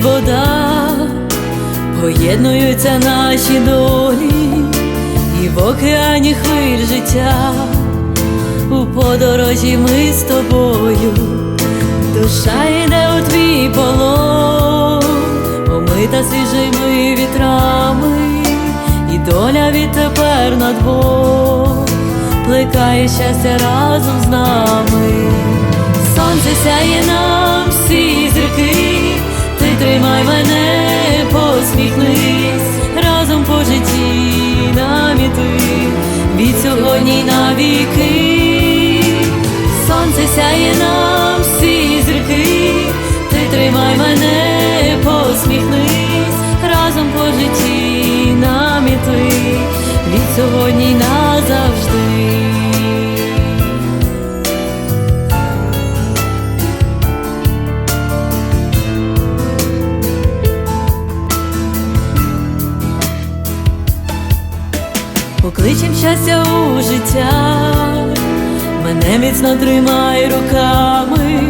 вода, поєднуються наші долі, і в океані хвиль життя, у подорожі ми з тобою, душа йде у твій полон, омита свіжими вітрами, і доля відтепер на двох плекає щастя разом з нами. Сонце сяє посміхнись, разом по житті нам іти, від сьогодні навіки, на віки. Сонце сяє нам Покличем щастя у життя, мене міцно тримай руками,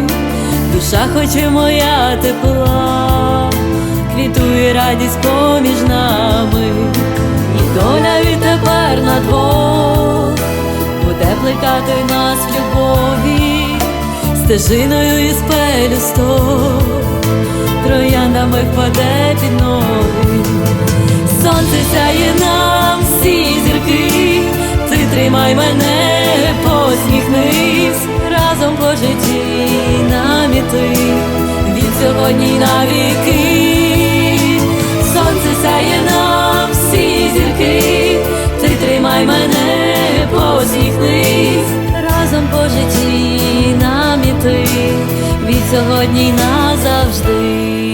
душа хоче моя тепла, квітує радість поміж нами, і доля відтепер на двох. Буде плекати нас в любові, стежиною із пелюсток, трояндами впаде під ноги. Сонце сяє нам тримай мене, посміхнись, разом по житті нам іти, від сьогодні й на віки. Сонце сяє нам всі зірки, ти тримай мене, посміхнись, разом по житті нам іти, від сьогодні назавжди.